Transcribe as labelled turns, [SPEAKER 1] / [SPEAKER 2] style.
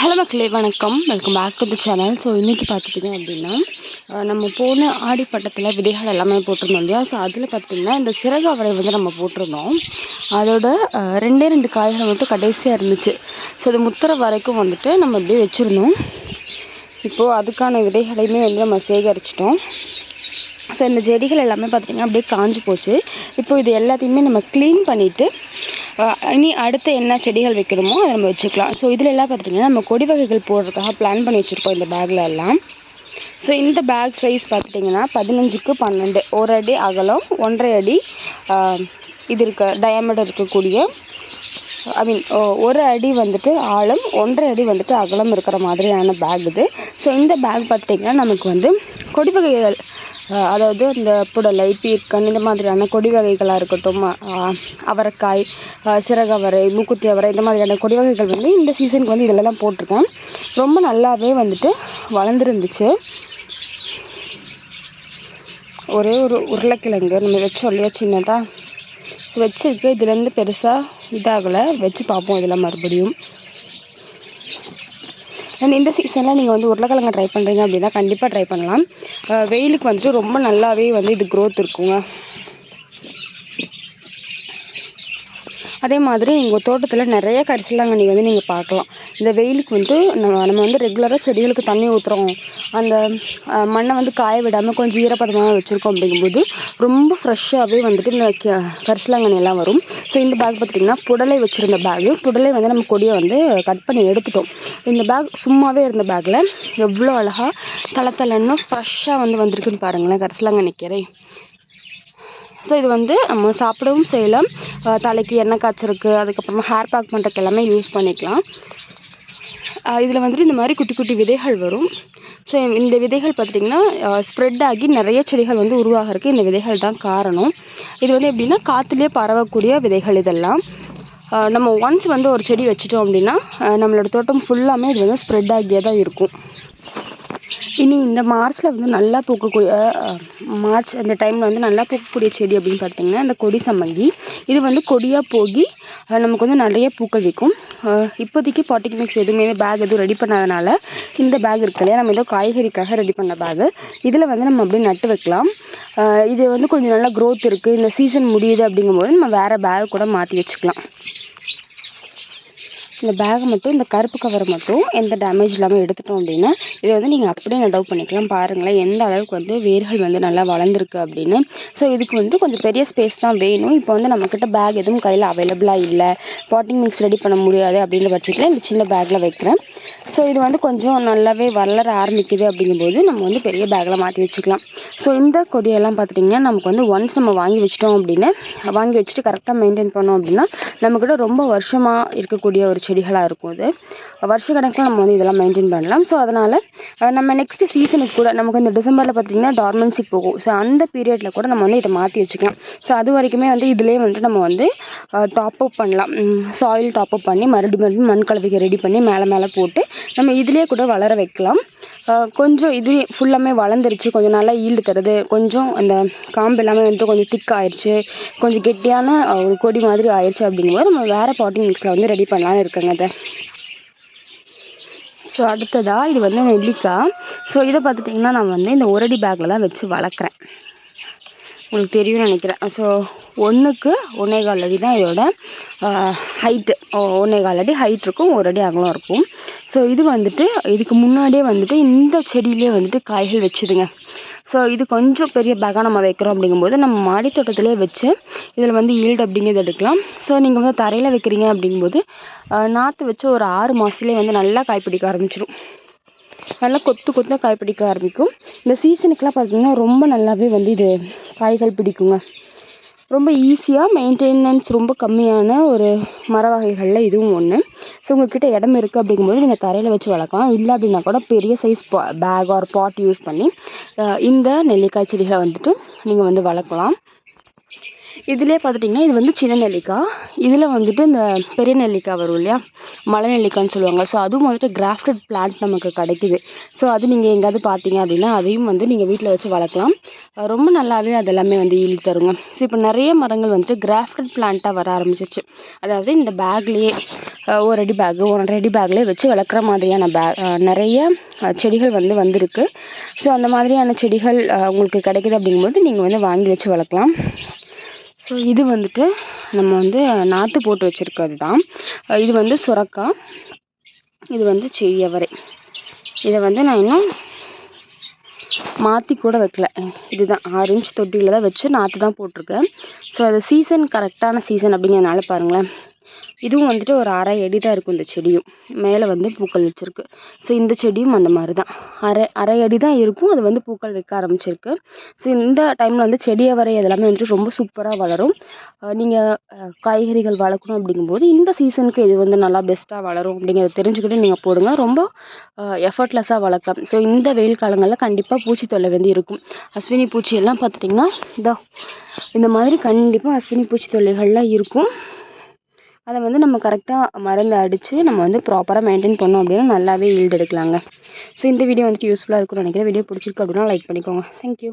[SPEAKER 1] Hello மக்களே வணக்கம். Welcome back to the channel so இன்றைக்கி பார்த்துட்டிங்க அப்படின்னா நம்ம போன ஆடி பட்டத்தில் விதைகள் எல்லாமே போட்டிருந்தோம் இல்லையா? ஸோ அதில் பார்த்திங்கன்னா இந்த சிறகு அவரை வந்து நம்ம போட்டிருந்தோம். அதோட ரெண்டே ரெண்டு காய்கள் மட்டும் கடைசியாக இருந்துச்சு. ஸோ அது முத்துற வரைக்கும் வந்துட்டு நம்ம அப்படியே வச்சுருந்தோம். இப்போது அதுக்கான விதைகளையுமே வந்து நம்ம சேகரிச்சிட்டோம். ஸோ இந்த செடிகள் எல்லாமே பார்த்துட்டிங்கன்னா அப்படியே காஞ்சு போச்சு. இப்போ இது எல்லாத்தையுமே நம்ம க்ளீன் பண்ணிவிட்டு இனி அடுத்து என்ன செடிகள் வைக்கணுமோ அதை நம்ம வச்சுக்கலாம். ஸோ இதில் எல்லாம் பார்த்துட்டிங்கன்னா நம்ம கொடி வகைகள் போடுறதுக்காக பிளான் பண்ணி வச்சுருக்கோம் இந்த பேக்கில் எல்லாம். ஸோ இந்த பேக் சைஸ் பார்த்துட்டிங்கன்னா பதினஞ்சுக்கு பன்னெண்டு. ஒரு அடி அகலம் ஒன்றரை அடி இது இருக்க டயாமீட்டர் இருக்கக்கூடிய ஐ மீன் ஒரு அடி வந்துட்டு ஆழம் ஒன்றரை அடி வந்துட்டு அகலம் இருக்கிற மாதிரியான பேக் இது. ஸோ இந்த பேக் பார்த்துட்டிங்கன்னா நமக்கு வந்து கொடி வகைகள் அதாவது இந்த புடலை பீர்க்கன் இந்த மாதிரியான கொடி வகைகளாக இருக்கட்டும் அவரைக்காய் சிறகவரை மூக்குத்தி அவரை இந்த மாதிரியான கொடி வகைகள் வந்து இந்த சீசனுக்கு வந்து இதெல்லாம் போட்டிருக்கேன் ரொம்ப நல்லாவே வந்துட்டு வளர்ந்துருந்துச்சு. ஒரே ஒரு உருளைக்கிழங்கு நம்ம வச்சோம் இல்லையா சின்னதாக ஸோ வச்சிருக்கு இதுலேருந்து பெருசாக இதாகலை. வச்சு பார்ப்போம் இதெல்லாம் மறுபடியும். அண்ட் இந்த சீசனில் நீங்கள் வந்து உருளைக்கிழங்கு ட்ரை பண்ணுறீங்க அப்படின்னா கண்டிப்பாக ட்ரை பண்ணலாம். வெயிலுக்கு வந்துட்டு ரொம்ப நல்லாவே வந்து இது க்ரோத் இருக்குங்க. அதே மாதிரி எங்கள் தோட்டத்தில் நிறைய கரிசலாங்கண்ணி வந்து நீங்கள் பார்க்கலாம். இந்த வெயிலுக்கு வந்து நம்ம நம்ம வந்து ரெகுலராக செடிகளுக்கு தண்ணி ஊற்றுறோம் அந்த மண்ணை வந்து காய விடாமல் கொஞ்சம் ஈரப்பதமாக வச்சுருக்கோம் அப்படிங்கும்போது ரொம்ப ஃப்ரெஷ்ஷாகவே வந்துட்டு இந்த க- கரிசலாங்கண்ணி எல்லாம் வரும். ஸோ இந்த பேக் பார்த்திங்கன்னா புடலை வச்சுருந்த பேகு புடலை வந்து நம்ம கொடியை வந்து கட் பண்ணி எடுத்துட்டோம். இந்த பேக் சும்மாவே இருந்த பேக்கில் எவ்வளோ அழகாக தலை தலைன்னு ஃப்ரெஷ்ஷாக வந்து வந்திருக்குன்னு பாருங்களேன் கரிசலாங்கண்ணி கீரை. ஸோ இது வந்து நம்ம சாப்பிடவும் செய்யலாம். தலைக்கு எண்ணெய் காய்ச்சிருக்கு அதுக்கப்புறமா ஹேர் பேக் பண்ணுறதுக்கு எல்லாமே யூஸ் பண்ணிக்கலாம். இதில் வந்துட்டு இந்த மாதிரி குட்டி குட்டி விதைகள் வரும். ஸோ இந்த விதைகள் பார்த்திங்கன்னா ஸ்ப்ரெட் ஆகி நிறைய செடிகள் வந்து உருவாகிறதுக்கு இந்த விதைகள் தான் காரணம். இது வந்து எப்படின்னா காற்றுலேயே பரவக்கூடிய விதைகள் இதெல்லாம். நம்ம ஒன்ஸ் வந்து ஒரு செடி வச்சிட்டோம் அப்படின்னா நம்மளோட தோட்டம் ஃபுல்லாமே இது வந்து ஸ்ப்ரெட் ஆகியே தான் இருக்கும். இனி இந்த மார்ச்சில் வந்து நல்லா பூக்கக்கூடிய மார்ச் அந்த டைமில் வந்து நல்லா பூக்கக்கூடிய செடி அப்படின்னு பார்த்தீங்கன்னா இந்த கொடி சம்மங்கி. இது வந்து கொடியாக போகி நமக்கு வந்து நிறைய பூக்கள் விற்கும் இப்போதைக்கு பாட்டிங் மிக்ஸ் எதுவுமே பேக் எதுவும் ரெடி பண்ணாதனால இந்த பேக் இருக்கு இல்லையா நம்ம ஏதோ காய்கறிக்காக ரெடி பண்ண பேகு இதில் வந்து நம்ம அப்படியே நட்டு வைக்கலாம். இது வந்து கொஞ்சம் நல்லா க்ரோத் இருக்குது இந்த சீசன் முடியுது அப்படிங்கும்போது நம்ம வேறு பேக் கூட மாற்றி வச்சுக்கலாம். இந்த பேக் மட்டும் இந்த கருப்பு கவர் மட்டும் எந்த டேமேஜ் இல்லாமல் எடுத்துட்டோம் அப்படின்னா இதை வந்து நீங்கள் அப்படியே நடவு பண்ணிக்கலாம். பாருங்களேன் எந்த அளவுக்கு வந்து வேர்கள் வந்து நல்லா வளர்ந்துருக்கு அப்படின்னு. ஸோ இதுக்கு வந்துட்டு கொஞ்சம் பெரிய ஸ்பேஸ் தான் வேணும். இப்போ வந்து நம்மக்கிட்ட பேக் எதுவும் கையில் அவைலபிளாக இல்லை. பாட்டிங் மிக்ஸ் ரெடி பண்ண முடியாது அப்படின்ற பட்சத்தில் இந்த சின்ன பேக்கில் வைக்கிறேன். ஸோ இது வந்து கொஞ்சம் நல்லாவே வளர ஆரம்பிக்குது அப்படிங்கும்போது நம்ம வந்து பெரிய பேக்கில் மாற்றி வச்சுக்கலாம். ஸோ இந்த கொடியெல்லாம் பார்த்துட்டிங்கன்னா நமக்கு வந்து ஒன்ஸ் நம்ம வாங்கி வச்சிட்டோம் அப்படின்னு வாங்கி வச்சுட்டு கரெக்டாக மெயின்டைன் பண்ணோம் அப்படின்னா நம்மக்கிட்ட ரொம்ப வருஷமாக இருக்கக்கூடிய ஒரு செடிகளாக இருக்கும் இது. வருஷ கணக்கில் நம்ம வந்து இதெல்லாம் மெயின்டைன் பண்ணலாம். ஸோ அதனால் நம்ம நெக்ஸ்ட் சீசனுக்கு கூட நமக்கு இந்த டிசம்பரில் பார்த்திங்கன்னா டார்மன்சிக்கு போகும். ஸோ அந்த பீரியடில் கூட நம்ம வந்து இதை மாற்றி வச்சுக்கலாம். ஸோ அது வரைக்குமே வந்து இதிலே வந்துட்டு நம்ம வந்து டாப் அப் பண்ணலாம். சாயில் டாப் அப் பண்ணி மறுபடியும் மறுபடியும் மண் கலவைக்கு ரெடி பண்ணி மேலே மேலே போட்டு நம்ம இதிலே கூட வளர வைக்கலாம். கொஞ்சம் இது ஃபுல்லாமே வளர்ந்துருச்சு. கொஞ்சம் நல்லா ஈல்டு தருது. கொஞ்சம் அந்த காம்பு எல்லாமே வந்துட்டு கொஞ்சம் திக் ஆயிடுச்சு கொஞ்சம் கெட்டியான ஒரு கொடி மாதிரி ஆயிடுச்சு அப்படிங்கும்போது நம்ம வேறு பாட்டிங் மிக்ஸில் வந்து ரெடி பண்ணலாம்னு இருக்கேங்க அதை ஸோ அடுத்ததாக இது வந்து நெல்லிக்காய் ஸோ இதை பார்த்துட்டிங்கன்னா நான் வந்து இந்த ஒரடி பேக்கில் தான் வச்சு வளர்க்குறேன். உங்களுக்கு தெரியும்னு நினைக்கிறேன். ஸோ ஒன்றுக்கு ஒன்றே கால் அடி தான் இதோட ஹைட்டு ஒன்றே கால் அடி ஹைட் இருக்கும் ஒரு அடி அகலம் இருக்கும். ஸோ இது வந்துட்டு இதுக்கு முன்னாடியே வந்துட்டு இந்த செடியிலே வந்துட்டு காய்கள் வச்சுதுங்க. ஸோ இது கொஞ்சம் பெரிய பேக்காக நம்ம வைக்கிறோம் அப்படிங்கும்போது நம்ம மாடி தோட்டத்திலே வச்சு இதில் வந்து ஈல்டு அப்படிங்கிறது எடுக்கலாம். ஸோ நீங்கள் வந்து தரையில் வைக்கிறீங்க அப்படிங்கும்போது நாற்று வச்சு ஒரு ஆறு மாதத்துலேயே வந்து நல்லா காய் பிடிக்க ஆரம்பிச்சிடும் நல்லா கொத்து கொத்தாக காய் பிடிக்க ஆரம்பிக்கும். இந்த சீசனுக்குலாம் பார்த்திங்கன்னா ரொம்ப நல்லாவே வந்து இது காய்கள் பிடிக்குங்க. ரொம்ப ஈஸியாக மெயின்டெனன்ஸ் ரொம்ப கம்மியான ஒரு மர வகைகளில் இதுவும் ஒன்று ஸோ உங்கள்கிட்ட இடம் இருக்குது அப்படிங்கும்போது நீங்கள் தரையில் வச்சு வளர்க்கலாம். இல்லை அப்படின்னா கூட பெரிய size bag or pot use பண்ணி இந்த நெல்லிக்காய் செடிகளை வந்துட்டு நீங்கள் வந்து வளர்க்கலாம். இதுலேயே பார்த்துட்டிங்கன்னா இது வந்து சின்ன நெல்லிக்காய். இதில் வந்துட்டு இந்த பெரிய நெல்லிக்காய் வரும் இல்லையா? மலை நெல்லிக்காய்ன்னு சொல்லுவாங்க. ஸோ அதுவும் வந்துட்டு கிராஃப்டட் பிளான்ட் நமக்கு கிடைக்குது. ஸோ அது நீங்கள் எங்கேயாவது பார்த்தீங்க அப்படின்னா அதையும் வந்து நீங்கள் வீட்டில் வச்சு வளர்க்கலாம். ரொம்ப நல்லாவே அது எல்லாமே வந்து ஈல்டு தருங்க. ஸோ இப்போ நிறைய மரங்கள் வந்துட்டு கிராஃப்டட் பிளான்ட்டாக வர ஆரம்பிச்சிருச்சு. அதாவது இந்த பேக்லேயே ஒரு அடி பேக்கு ஒன்றரை அடி பேக்லேயே வச்சு வளர்க்குற மாதிரியான பே நிறைய செடிகள் வந்து வந்திருக்கு. ஸோ அந்த மாதிரியான செடிகள் உங்களுக்கு கிடைக்குது அப்படிங்கும்போது நீங்கள் வந்து வாங்கி வச்சு வளர்க்கலாம். ஸோ இது வந்துட்டு நம்ம வந்து நாற்று போட்டு வச்சுருக்கிறது தான் இது வந்து சுரக்காய் இது வந்து செடியவரை. இதை வந்து நான் இன்னும் மாற்றி கூட வைக்கல. இதுதான் ஆறு இன்ச் தொட்டியில் தான் வச்சு நாற்று தான் போட்டிருக்கேன். ஸோ அது சீசன் கரெக்டான சீசன் அப்படிங்கிறனால பாருங்களேன். இதுவும் வந்துட்டு ஒரு அரை அடி தான் இருக்கும் இந்த செடியும். மேலே வந்து பூக்கள் வச்சுருக்கு. ஸோ இந்த செடியும் அந்த மாதிரி தான். அரை அரை அடி தான் இருக்கும். அது வந்து பூக்கள் வைக்க ஆரம்பிச்சிருக்கு. ஸோ இந்த டைமில் வந்து செடியை வரை இதெல்லாமே வந்துட்டு ரொம்ப சூப்பராக வளரும். நீங்கள் காய்கறிகள் வளர்க்கணும் அப்படிங்கும்போது இந்த சீசனுக்கு இது வந்து நல்லா பெஸ்ட்டாக வளரும் அப்படிங்கிறத தெரிஞ்சுக்கிட்டு நீங்கள் போடுங்க. ரொம்ப எஃபர்ட்லெஸ்ஸாக வளர்க்கலாம். ஸோ இந்த வெயில் காலங்களில் கண்டிப்பாக பூச்சி தொல்லை வந்து இருக்கும். அஸ்வினி பூச்சி எல்லாம் பார்த்துட்டிங்கன்னா இதோ இந்த மாதிரி கண்டிப்பாக அஸ்வினி பூச்சி தொல்லைகள்லாம் இருக்கும். அதை வந்து நம்ம கரெக்டாக மருந்து அடித்து நம்ம வந்து ப்ராப்பராக மெயின்டைன் பண்ணோம் அப்படின்னா நல்லாவே ஈல்டு எடுக்கலாங்க. ஸோ இந்த வீடியோ வந்துட்டு யூஸ்ஃபுல்லாக இருக்கும்னு நினைக்கிறேன். வீடியோ பிடிச்சிருக்கு அப்படின்னா லைக் பண்ணிக்கோங்க. தேங்க்யூ